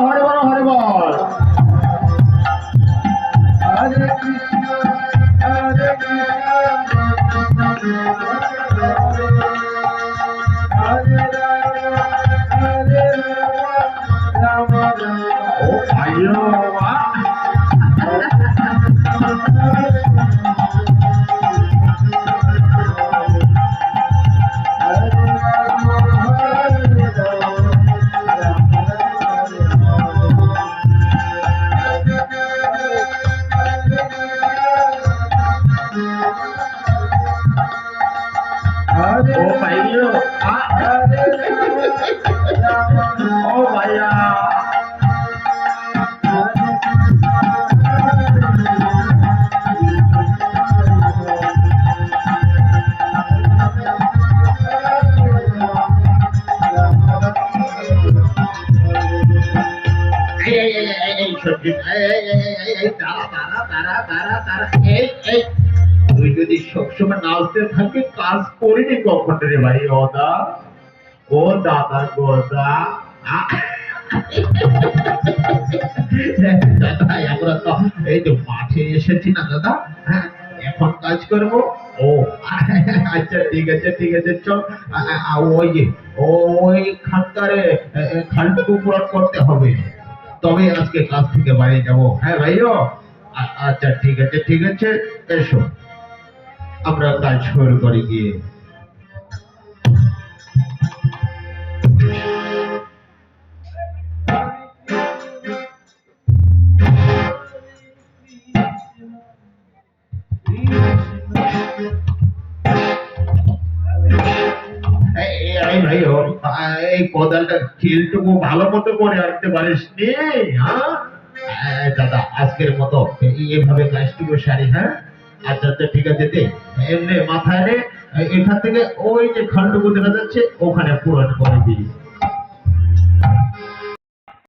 হরে বল হরে বল। হরে ও আ, ও ভাইয়া এই এই এই এই এই দাঁড়া দাঁড়া দাঁড়া দাঁড়া দাঁড়া এই এই তুই যদি সবসময় নাচতে থাকি, কাজ করিনি কখন রে ভাই। ওদা ও দাদা গোদা আমরা তো এই মাঠে এসেছি না দাদা? হ্যাঁ এখন কাজ করব। ও আচ্ছা ঠিক আছে ঠিক আছে, চল। ওই ওই খালটুকু পূরণ করতে হবে। তবে আজকে ক্লাস থেকে বাইরে যাব। হ্যাঁ ভাইও? আচ্ছা ঠিক আছে ঠিক আছে, এসো। আমরা কাজ শুরু করি গিয়ে এই কোদালটা খিলটুকু ভালো মতো করে আনতে পারিস নি হ্যাঁ? এই দাদা, আজকের মতো এইভাবে কাজটুকু সারি হ্যাঁ? আচ্ছা আচ্ছা ঠিক আছে, দে। এমনি মাথায় রে এখান থেকে ওই যে খালটুকু দেখা যাচ্ছে, ওখানে পূরণ করে দিই